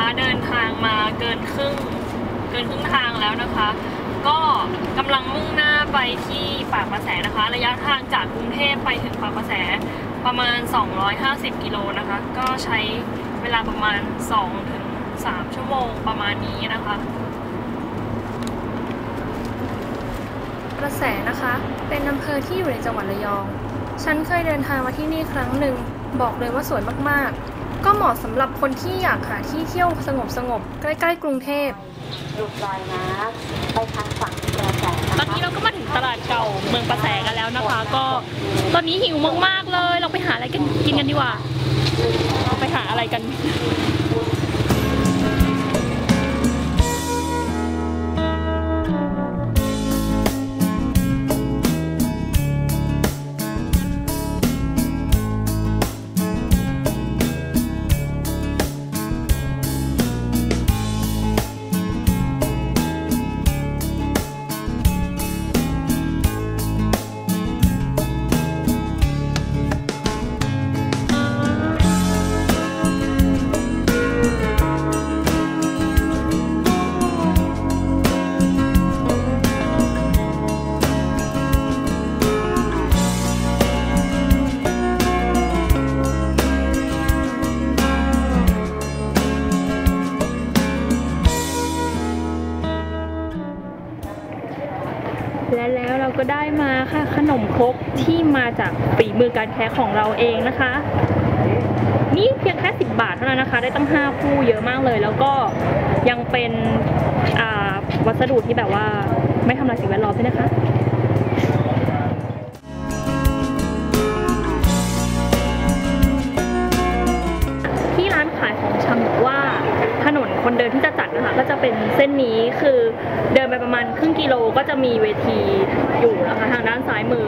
ะเดินทางมาเกินครึ่งเกินครึ่งทางแล้วนะคะ ก็กำลังมุ่งหน้าไปที่ปากกระแสนะคะ ระยะทางจากกรุงเทพไปถึงปากกระแสประมาณ 250 กิโลนะคะ ก็ใช้เวลาประมาณ2-3ถึง 3 ชั่วโมงประมาณนี้นะคะกระแสนะคะ เป็นอำเภอที่อยู่ในจังหวัดระยอง ฉันเคยเดินทางมาที่นี่ครั้งหนึ่ง บอกเลยว่าสวยมากๆ ก็เหมาะสำหรับคนที่อยากหาที่เที่ยวสงบๆใกล้ๆกรุงเทพหลุดลอยน้ำไปทางฝั่งกระแสตอนนี้เราก็มาถึงตลาดเก่าเมืองประแสกันแล้วนะคะ ก็ตอนนี้หิวมากๆเลย เราไปหาอะไรกันกินกันดีกว่า เราไปหาอะไรกัน ก็ได้มาค่ะ ขนมครกที่มาจากฝีมือการแค่ของเราเองนะคะ นี่เพียงแค่10 บาทเท่านั้นนะคะ ได้ตั้ง 5 คู่เยอะมากเลย แล้วก็ยังเป็นวัสดุที่แบบว่าไม่ทำลายสิ่งแวดล้อมด้วยนะคะ เป็นเส้นนี้คือเดินไปประมาณครึ่งกิโลก็จะมีเวทีอยู่นะคะทางด้านซ้ายมือ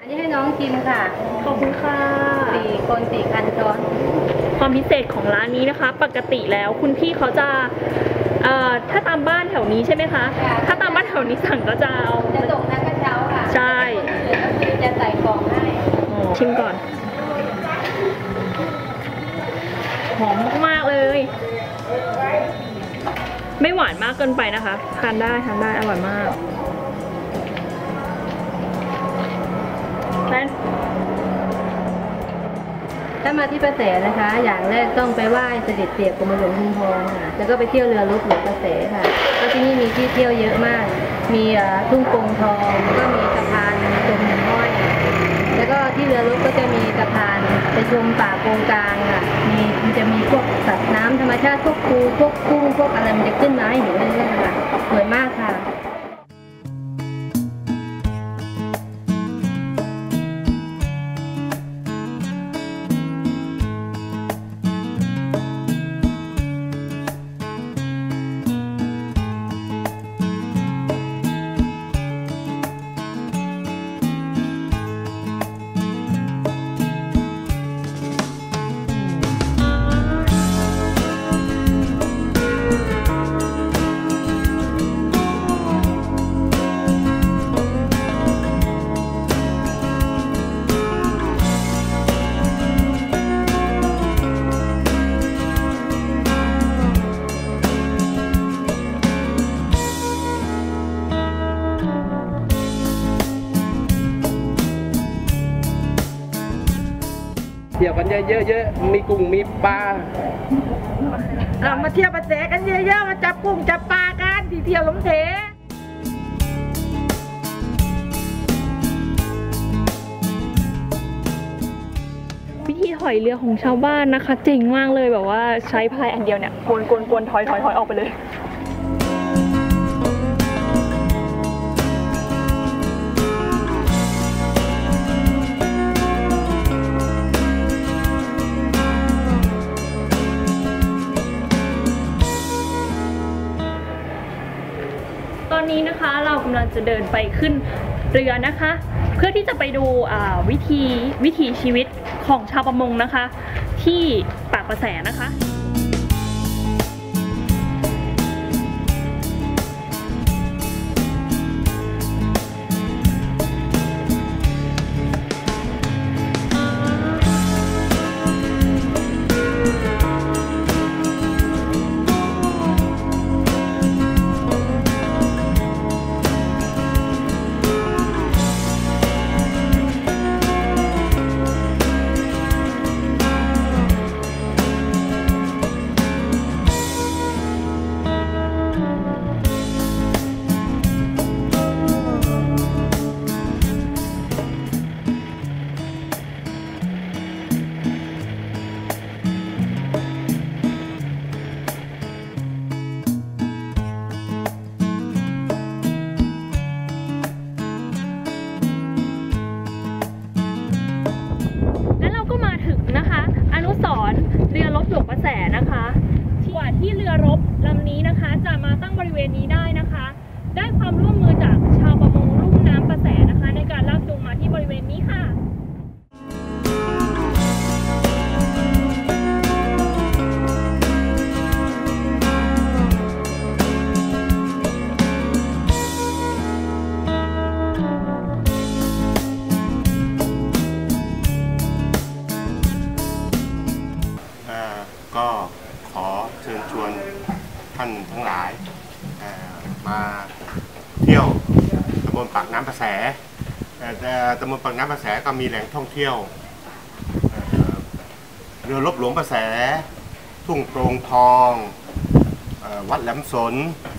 อันนี้ให้น้องชิมค่ะ ขอบคุณค่ะสี่คนสี่คันซ้อน ความพิเศษของร้านนี้นะคะ ปกติแล้วคุณพี่เขาจะเอ่อถ้าตามบ้านแถวนี้ใช่ไหมคะถ้าตามบ้านแถวนี้สั่งก็จะเอา จะส่งทั้งกระเช้าค่ะใช่ก็คือจะใส่กล่องให้ ชิมก่อน หอมมากๆเลย ไม่หวานมากเกินไปนะคะ ทานได้ทานได้อร่อยมากแป้น ถ้ามาที่ประแสนะคะ อย่างแรกต้องไปไหว้เสด็จเตี่ยกรมหลวงชุมพรค่ะ แล้วก็ไปเที่ยวเรือรบหลวงประแสค่ะก็ที่นี่มีที่เที่ยวเยอะมาก มีอ่อทุ่งโป่งทอง แล้วก็มีสะพานชมหิ่งห้อย แล้วก็ที่เรือรบก็จะมีสะพานไปชมป่าโกงกลางค่ะ มีมันจะมีพวกสัตว์น้ำธรรมชาติพวกปูพวกกุ้งพวกอะไรมันจะขึ้นมาให้เห็นเรื่อยๆค่ะสวยมากค่ะ เที่ยวกันเยอะๆมีกุ้งมีปลาเรามาเที่ยวประแสกันเยอะๆมาจับกุ้งจับปลากันที่เที่ยวสมเทวิธีถอยเรือของชาวบ้านนะคะ เจ๋งมากเลยแบบว่าใช้พายอันเดียวเนี่ยกวนกวนกวนถอยถอยถอยออกไปเลย นี้นะคะเรากำลังจะเดินไปขึ้นเรือนะคะ เพื่อที่จะไปดูวิธีวิถีชีวิตของชาวประมงนะคะ ที่ปากประแสนะคะ ตำบลปากน้ำประแสก็มีแหล่งท่องเที่ยวเรือรบหลวงประแส ทุ่งโปรงทองอวัดแหลมสน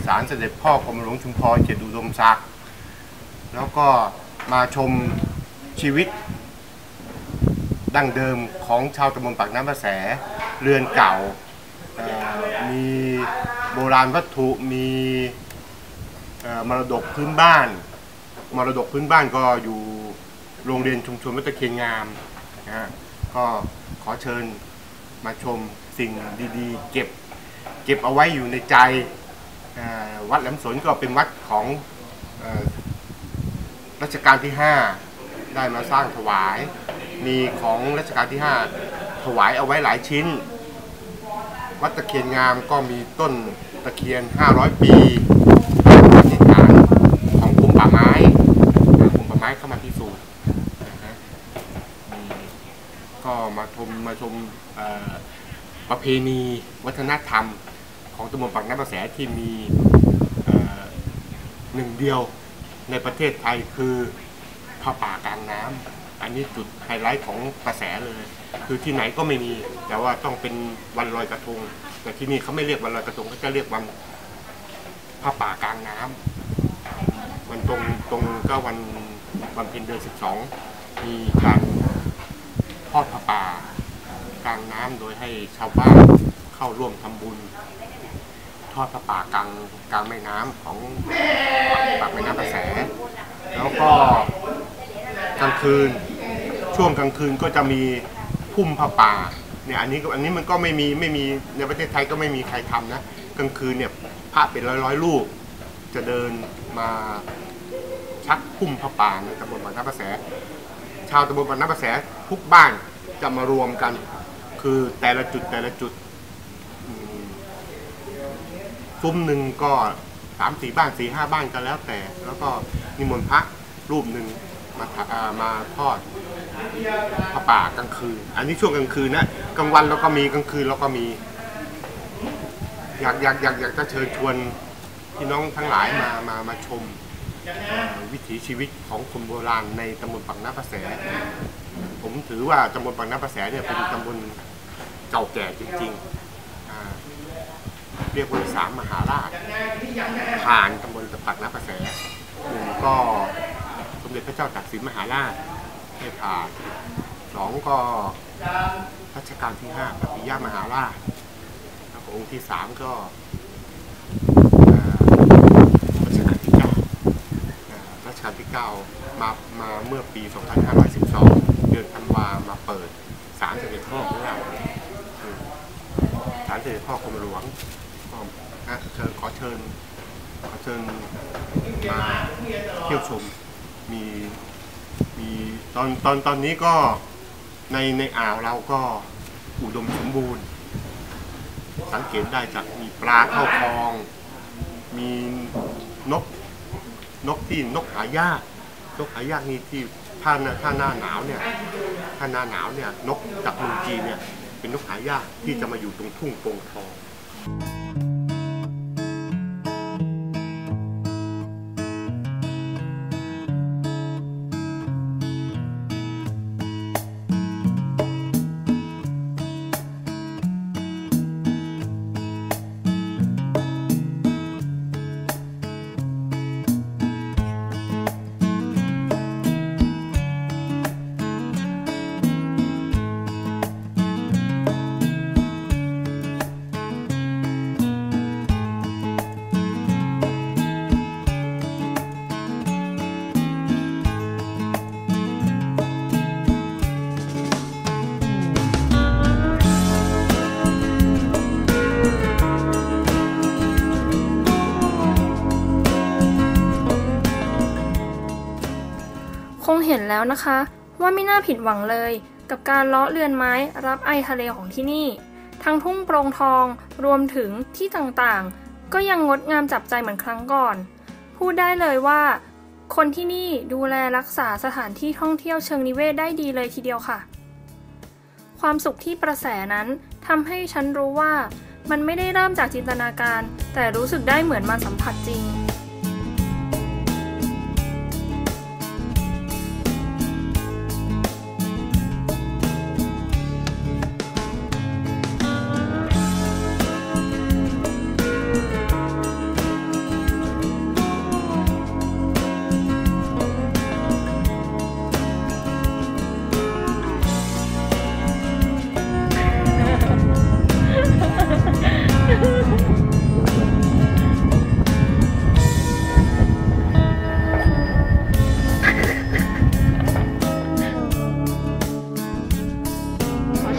ศาลเสด็จพ่อกรมหลวงชุมพรเขตอุดมศักดิ์แล้วก็มาชมชีวิต ดั้งเดิมของชาวตำบลปากน้ำประแส เรือนเก่า มีโบราณวัตถุมีมรดกพื้นบ้าน มรดกพื้นบ้านก็อยู่ โรงเรียนชุมชนวัดตะเคียนงามนะฮะก็ขอเชิญมาชมสิ่งดีๆ เก็บเก็บเอาไว้อยู่ในใจวัดแหลมสนก็เป็นวัดของอรัชกาลที่ 5 ได้มาสร้างถวาย มีของรัชกาลที่ 5 ถวายเอาไว้หลายชิ้น วัดตะเคียนงามก็มีต้นตะเคียน 500 ปีปฏิษฐานของกรมป่าไม้กรมป่าไม้เข้ามาพิสูจน์นะฮะมีก็ มาชมาชมประเพณีวัฒนธรรม ของตำบลปากน้ำประแสที่มีหนึ่งเดียวในประเทศไทยคือผ้าป่ากลางน้ำอันนี้จุดไฮไลท์ของกระแสเลย คือที่ไหนก็ไม่มี แต่ว่าต้องเป็นวันลอยกระทง แต่ที่นี่เขาไม่เรียกวันลอยกระทงเขาจะเรียกวันผ้าป่ากลางน้ำวันตรงตรงก็วันวันเพ็ญเดือนสิบสองมีการ ทอดผ้าป่ากลางน้ำโดยให้ชาวบ้านเข้าร่วมทำบุญ ทอดผ้าป่ากลางกลางแม่น้ำของปากแม่น้ำกระแส แล้วก็กลางคืนช่วงกลางคืนก็จะมีพุ่มผ้าป่าเนี่ยอันนี้อันนี้มันก็ไม่มีไม่มีในประเทศไทยก็ไม่มีใครทำนะกลางคืนเนี่ยพระเป็นร้อยร้อยๆรูปจะเดินมาชักพุ่มผ้าป่าในตำบลปากน้ำประแส ชาวตำบลปากน้ำประแสทุกบ้านจะมารวมกัน คือแต่ละจุดแต่ละจุดอืมซุ้มหนึ่งก็สามสี่บ้านสี่ห้าบ้านก็แล้วแต่ แล้วก็นิมนต์พระรูปหนึ่งมาทะอ่ามาทอดพระป่ากลางคืน อันนี้ช่วงกลางคืนนะกลางวันเราก็มีกลางคืนเราก็มี อยากอยากอยากอยากจะเชิญชวนพี่น้องทั้งหลายมามามาชม วิถีชีวิตของคนโบราณในตำบลปักน้ำประแส ผมถือว่าตำบลปักน้ำประแสเนี่ยเป็นตำบลเก่าแก่จริงๆอ่าเรียกว่าสามมหาราชผ่านตำบลปักน้ำประแสหนึ่งก็สมเด็จพระเจ้าตากสินมหาราชให้ผ่านสองก็รัชกาลที่ห้าปฏิยามหาราชแล้วก็องค์ที่สามก็เอ่อรัชกาลที่เก้าเอ่อรั ชกาลที่เก้ามามาเมื่อปี 2512 เดือนธันวามาเปิดศาลเสด็จพ่อของเราอืมศาลเสด็จพ่อกรมหลวงก็นะเชิญขอเชิญขอเชิญมาเที่ยวชมมีมีตอนตอนตอนนี้ก็ในในอ่าวเราก็อุดมสมบูรณ์ สังเกตได้จากมีปลาเข้าคลอง มีนก นกที่นกหายากนกหายากนี่ที่ถ้าหน้าถ้าหน้าหนาวเนี่ยถ้าหน้าหนาวเนี่ยนกจากเมืองจีนเนี่ยเป็นนกหายากที่จะมาอยู่ตรงทุ่งโปงทอง ห็นแล้วนะคะ ว่าไม่น่าผิดหวังเลย กับการเลาะเรือนไม้รับไอทะเลของที่นี่ ทั้งทุ่งโปร่งทองรวมถึงที่ต่างๆ ก็ยังงดงามจับใจเหมือนครั้งก่อน พูดได้เลยว่า คนที่นี่ดูแลรักษาสถานที่ท่องเที่ยวเชิงนิเวศได้ดีเลยทีเดียวค่ะ ความสุขที่ประแสนั้นทำให้ฉันรู้ว่ามันไม่ได้เริ่มจากจินตนาการ แต่รู้สึกได้เหมือนมาสัมผัสจริง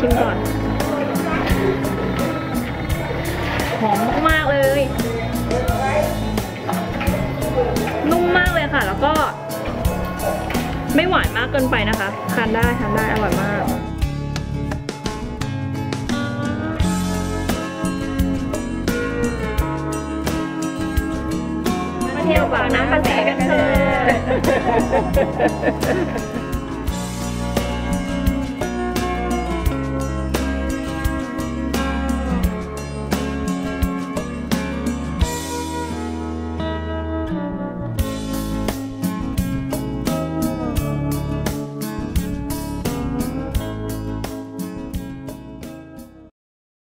ชิมก่อน หอมมากๆเลย นุ่มมากเลยค่ะ แล้วก็ ไม่หวานมากเกินไปนะคะ ทานได้ทานได้อร่อยมากมาเที่ยวปากน้ำประแสกันเถอะ